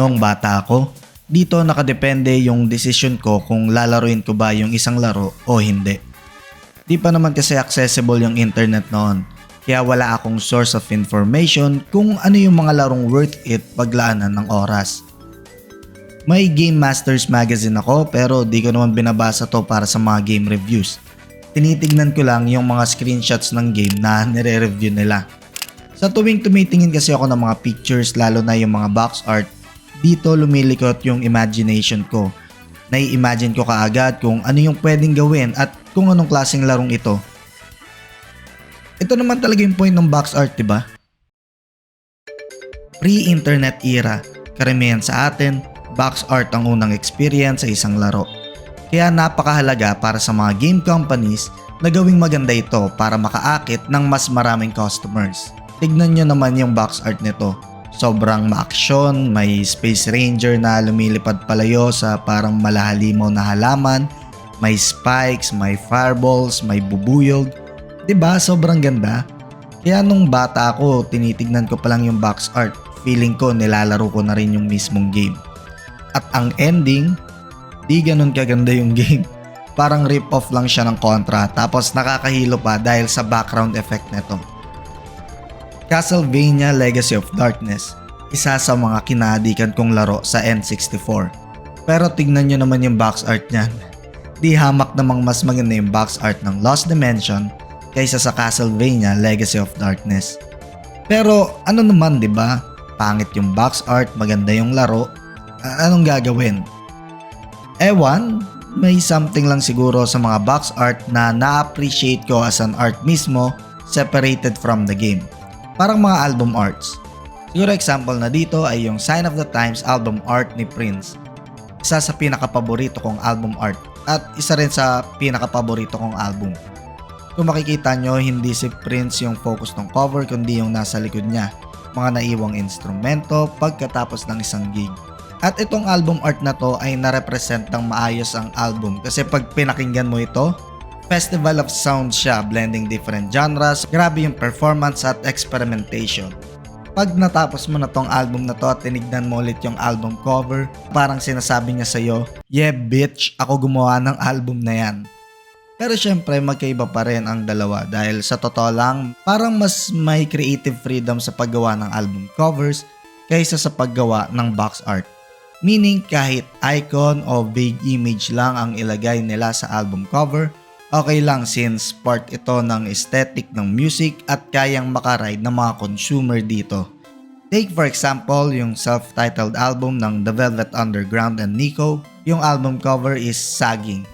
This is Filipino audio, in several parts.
Noong bata ako, dito nakadepende yung decision ko kung lalaruin ko ba yung isang laro o hindi. Di pa naman kasi accessible yung internet noon, kaya wala akong source of information kung ano yung mga larong worth it paglaanan ng oras. May Game Masters magazine ako pero di ko naman binabasa to para sa mga game reviews. Tinitignan ko lang yung mga screenshots ng game na nire-review nila. Sa tuwing tumitingin kasi ako ng mga pictures lalo na yung mga box art, dito lumilikot yung imagination ko. Nai-imagine ko kaagad kung ano yung pwedeng gawin at kung anong klaseng larong ito. Ito naman talaga yung point ng box art, di ba? Pre-internet era, karamihan sa atin, box art ang unang experience sa isang laro. Kaya napakahalaga para sa mga game companies na gawing maganda ito para makaakit ng mas maraming customers. Tignan nyo naman yung box art nito. Sobrang maaksyon, may space ranger na lumilipad palayo sa parang malahalimaw na halaman, may spikes, may fireballs, may bubuyog. ba Sobrang ganda. Kaya nung bata ako, tinitignan ko pa lang yung box art. Feeling ko nilalaro ko na rin yung mismong game. At ang ending, di ganun kaganda yung game. Parang rip-off lang siya ng kontra tapos nakakahilo pa dahil sa background effect nito. Castlevania Legacy of Darkness, isa sa mga kinadikan kong laro sa N64. Pero tignan nyo naman yung box art niyan. Di hamak namang mas maganda yung box art ng Lost Dimension kaysa sa Castlevania Legacy of Darkness. Pero ano naman 'di ba? Pangit yung box art, maganda yung laro. Anong gagawin? Ewan, may something lang siguro sa mga box art na na-appreciate ko as an art mismo separated from the game. Parang mga album arts. Siguro example na dito ay yung Sign of the Times album art ni Prince. Isa sa pinakapaborito kong album art at isa rin sa pinakapaborito kong album. Kung makikita nyo, hindi si Prince yung focus ng cover kundi yung nasa likod niya. Mga naiwang instrumento pagkatapos ng isang gig. At itong album art na to ay na-represent ng maayos ang album kasi pag pinakinggan mo ito, festival of sound siya, blending different genres, grabe yung performance at experimentation. Pag natapos mo na tong album na to at tinignan mo ulit yung album cover, parang sinasabi niya sa'yo, Yeah bitch, ako gumawa ng album na yan. Pero syempre magkaiba pa rin ang dalawa dahil sa totoo lang parang mas may creative freedom sa paggawa ng album covers kaysa sa paggawa ng box art. Meaning kahit icon o big image lang ang ilagay nila sa album cover, okay lang since part ito ng aesthetic ng music at kayang makaride ng mga consumer dito. Take for example yung self-titled album ng The Velvet Underground and Nico, yung album cover is sagging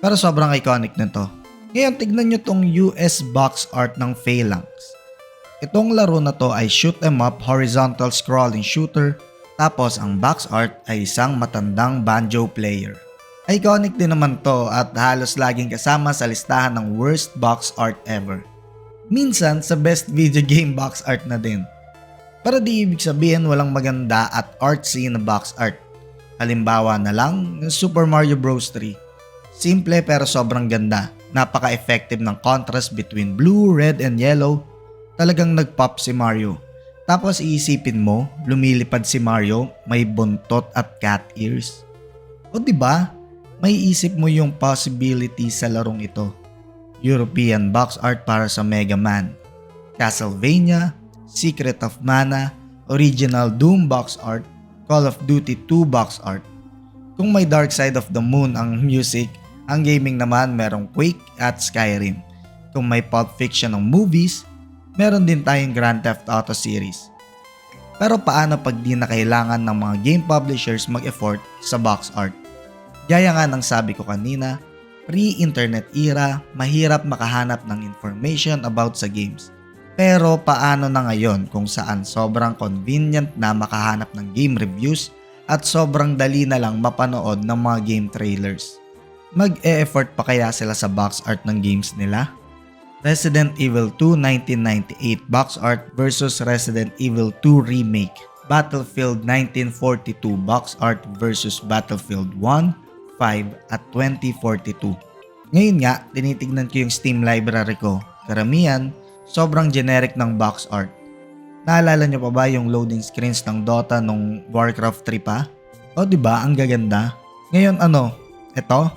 pero sobrang iconic nito. Ngayon, tignan nyo tong US box art ng Phalanx. Itong laro na to ay shoot 'em up horizontal scrolling shooter tapos ang box art ay isang matandang banjo player. Iconic din naman to at halos laging kasama sa listahan ng worst box art ever. Minsan sa best video game box art na din. Pero di ibig sabihin walang maganda at artsy na box art. Halimbawa na lang Super Mario Bros. 3 Simple pero sobrang ganda. Napaka-effective ng contrast between blue, red, and yellow. Talagang nag-pop si Mario. Tapos iisipin mo, lumilipad si Mario, may buntot at cat ears. O ba? May isip mo yung possibility sa larong ito. European box art para sa Mega Man. Castlevania, Secret of Mana, Original Doom box art, Call of Duty 2 box art. Kung may Dark Side of the Moon ang music, ang gaming naman merong Quake at Skyrim. Kung may Pulp Fiction ng movies, meron din tayong Grand Theft Auto series. Pero paano pag di na kailangan ng mga game publishers mag-effort sa box art? Gaya nga ng sabi ko kanina, pre-internet era, mahirap makahanap ng information about sa games. Pero paano na ngayon kung saan sobrang convenient na makahanap ng game reviews at sobrang dali na lang mapanood ng mga game trailers? mag-e-effort pa kaya sila sa box art ng games nila? Resident Evil 2 1998 box art versus Resident Evil 2 Remake. Battlefield 1942 box art versus Battlefield 1, 5 at 2042. Ngayon nga, tinitignan ko yung Steam library ko. Karamihan, sobrang generic ng box art. Naalala nyo pa ba yung loading screens ng Dota nung Warcraft 3 pa? O di ba ang gaganda? Ngayon ano, eto?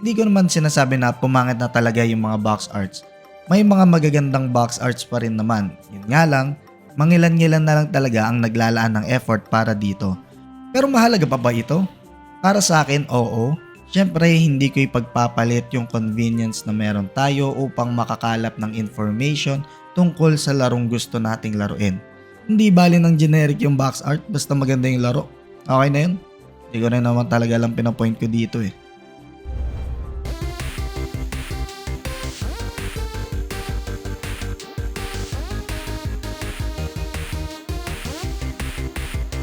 Hindi ko naman sinasabi na pumangit na talaga yung mga box arts. May mga magagandang box arts pa rin naman. Yun nga lang, mangilan-ngilan na lang talaga ang naglalaan ng effort para dito. Pero mahalaga pa ba ito? Para sa akin, oo. Siyempre, hindi ko ipagpapalit yung convenience na meron tayo upang makakalap ng information tungkol sa larong gusto nating laruin. Hindi bali ng generic yung box art basta maganda yung laro. Okay na yun? Hindi ko na naman talaga lang pinapoint ko dito eh.